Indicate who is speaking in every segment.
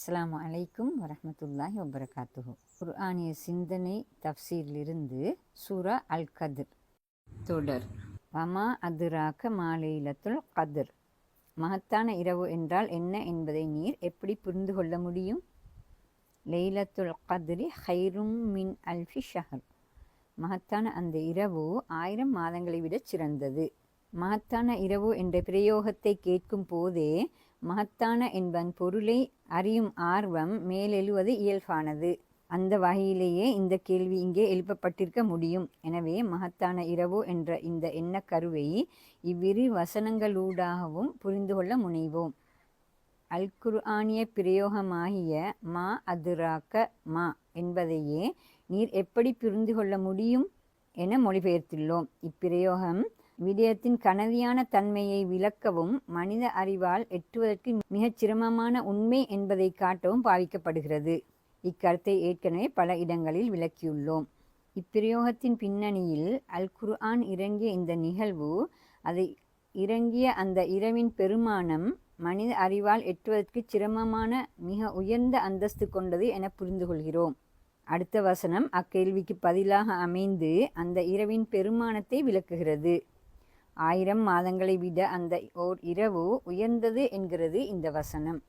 Speaker 1: அஸ்ஸலாமு அலைக்கும் வரஹ்மத்துல்லாஹி வபரகாத்துஹு. குர்ஆனிய சிந்தனை தஃப்சீரிலிருந்து சூரா அல் கதிர் தொடர். வமா அதுராக மாலைலத்துல் கதிர். மகத்தான இரவு என்றால் என்ன என்பதை நீர் எப்படி புரிந்து கொள்ள முடியும்? லைலத்துல் கத்ரி ஹைரும் மின் அல்ஃபி ஷஹர். மகத்தான அந்த இரவு ஆயிரம் மாதங்களை விட சிறந்தது. மகத்தான இரவு என்ற பிரயோகத்தை கேட்கும் போதே மகத்தான என்பன் பொருளை அறியும் ஆர்வம் மேலெழுவது இயல்பானது. அந்த வகையிலேயே இந்த கேள்வி இங்கே எழுப்பப்பட்டிருக்க முடியும். எனவே மகத்தான இரவு என்ற இந்த எண்ணக்கருவை இவ்விரு வசனங்களூடாகவும் புரிந்து கொள்ள முனைவோம். அல்குர்ஆனிய பிரயோகமாகிய மா அதுராக்க மா என்பதையே நீர் எப்படி புரிந்து கொள்ள முடியும் என மொழிபெயர்த்துள்ளோம். இப்பிரயோகம் விடயத்தின் கனதியான தன்மையை விளக்கவும் மனித அறிவால் எட்டுவதற்கு மிகச் சிரமமான உண்மை என்பதை காட்டவும் பாவிக்கப்படுகிறது. இக்கருத்தை ஏற்கனவே பல இடங்களில் விளக்கியுள்ளோம். இப்பிரயோகத்தின் பின்னணியில் அல் குர்ஆன் இறங்கிய இந்த நிகழ்வு அதை இறங்கிய அந்த இரவின் பெருமானம் மனித அறிவால் எட்டுவதற்கு சிரமமான மிக உயர்ந்த அந்தஸ்து கொண்டது என புரிந்து கொள்கிறோம் அடுத்த வசனம் அக்கேள்விக்கு பதிலாக அமைந்து அந்த இரவின் பெருமானத்தை விளக்குகிறது. ஆயிரம் மாதங்களை விட அந்த ஓர் இரவு உயர்ந்தது என்கிறது இந்த வசனம்.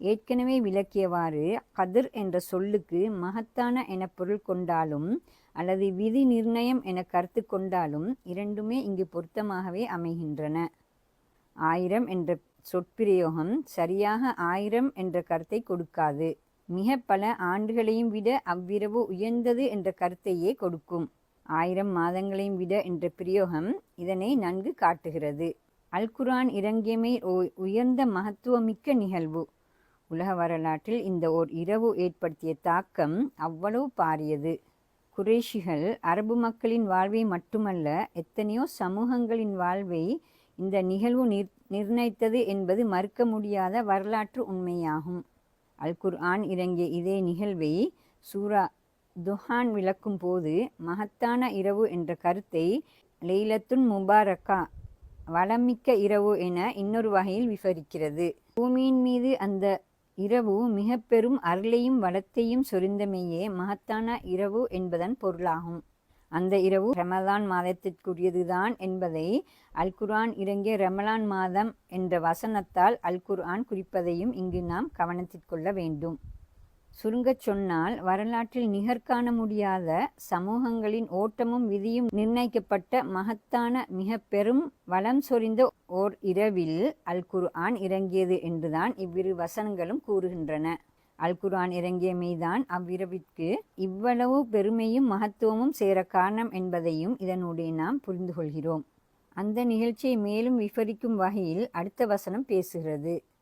Speaker 1: ஏற்கனவே விளக்கியவாறு கதிர் என்ற சொல்லுக்கு மகத்தான என பொருள் கொண்டாலும் அல்லது விதி நிர்ணயம் என கருத்து கொண்டாலும் இரண்டுமே இங்கு பொருத்தமாகவே அமைகின்றன. ஆயிரம் என்ற சொற்பிரயோகம் சரியாக ஆயிரம் என்ற கருத்தை கொடுக்காது. மிக பல ஆண்டுகளையும் விட அவ்விரவு உயர்ந்தது என்ற கருத்தையே கொடுக்கும். ஆயிரம் மாதங்களையும் விட என்ற பிரயோகம் இதனை நன்கு காட்டுகிறது. அல் குரான் இறங்கியமை உயர்ந்த மகத்துவமிக்க நிகழ்வு. உலக வரலாற்றில் இந்த ஓர் இரவு ஏற்படுத்திய தாக்கம் அவ்வளவு பாரியது. குரேஷிகள் அரபு மக்களின் வாழ்வை மட்டுமல்ல எத்தனையோ சமூகங்களின் வாழ்வை இந்த நிகழ்வு நிர் நிர்ணயித்தது என்பது மறுக்க முடியாத வரலாற்று உண்மையாகும். அல் குர்ஆன் இறங்கிய இதே நிகழ்வை சூரா துஹான் விளக்கும் போது மகத்தான இரவு என்ற கருத்தை லெய்லத்துன் முபாரக்கா வளமிக்க இரவு என இன்னொரு வகையில் விவரிக்கிறது. பூமியின் மீது அந்த இரவு மிக பெரும் அருளையும் வளத்தையும் சொரிந்தமையே மகத்தான இரவு என்பதன் பொருளாகும். அந்த இரவு ரமலான் மாதத்திற்குரியதுதான் என்பதை அல் குர்ஆன் இறங்கிய ரமலான் மாதம் என்ற வசனத்தால் அல் குர்ஆன் குறிப்பதையும் இங்கு நாம் கவனத்திற்கொள்ள வேண்டும். சுருங்கச் சொன்னால் வரலாற்றில் நிகர்காண முடியாத சமூகங்களின் ஓட்டமும் விதியும் நிர்ணயிக்கப்பட்ட மகத்தான மிக பெரும் வளம் சொரிந்த ஓர் இரவில் அல் குர்ஆன் இறங்கியது என்றுதான் இவ்விரு வசனங்களும் கூறுகின்றன. அல் குர்ஆன் இறங்கியமைதான் அவ்விரவிற்கு இவ்வளவு பெருமையும் மகத்துவமும் சேர காரணம் என்பதையும் இதனுடைய நாம் புரிந்து கொள்கிறோம் அந்த நிகழ்ச்சியை மேலும் விவரிக்கும் வகையில் அடுத்த வசனம் பேசுகிறது.